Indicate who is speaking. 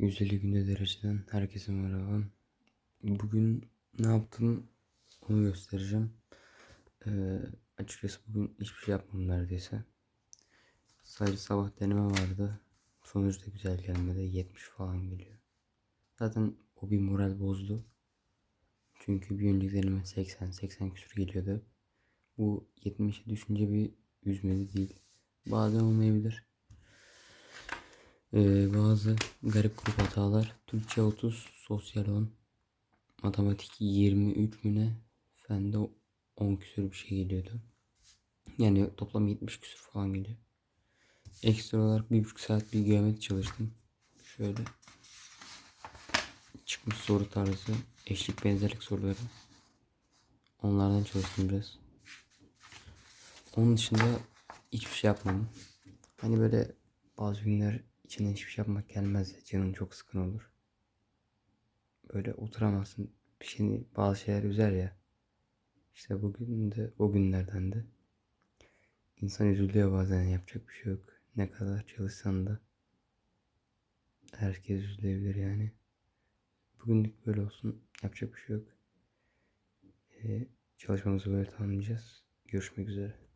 Speaker 1: 150 günde dereceden herkese merhaba. Bugün ne yaptım onu göstereceğim. Ee, açıkçası bugün hiçbir şey yapmadım neredeyse. Sadece sabah deneme vardı. Sonuç da güzel gelmedi. 70 falan geliyor. Zaten o bir moral bozdu. Çünkü bir önceki deneme 80-80 küsur geliyordu. Bu 70'e düşünce bir üzmedi değil. Bazen olmayabilir. Ee, bazı garip grup hatalar. Türkçe 30, sosyal 10, matematik 23 mü ne? Fende 10 küsür bir şey geliyordu. Yani toplam 70 küsür falan geliyor. Ekstra olarak bir buçuk saat bir geometri çalıştım. Şöyle çıkmış soru tarzı, eşlik benzerlik soruları. Onlardan çalıştım biraz. Onun dışında hiçbir şey yapmadım. Hani böyle bazı günler içinden hiçbir şey yapmak gelmez. Canın çok sıkın olur. Böyle oturamazsın. Bir şeyini bazı şeyler üzer ya. İşte bugün de o günlerden de. İnsan üzülüyor bazen yapacak bir şey yok. Ne kadar çalışsan da. Herkes üzülebilir yani. Bugünlük böyle olsun. Yapacak bir şey yok. Ee, çalışmamızı böyle tamamlayacağız. Görüşmek üzere.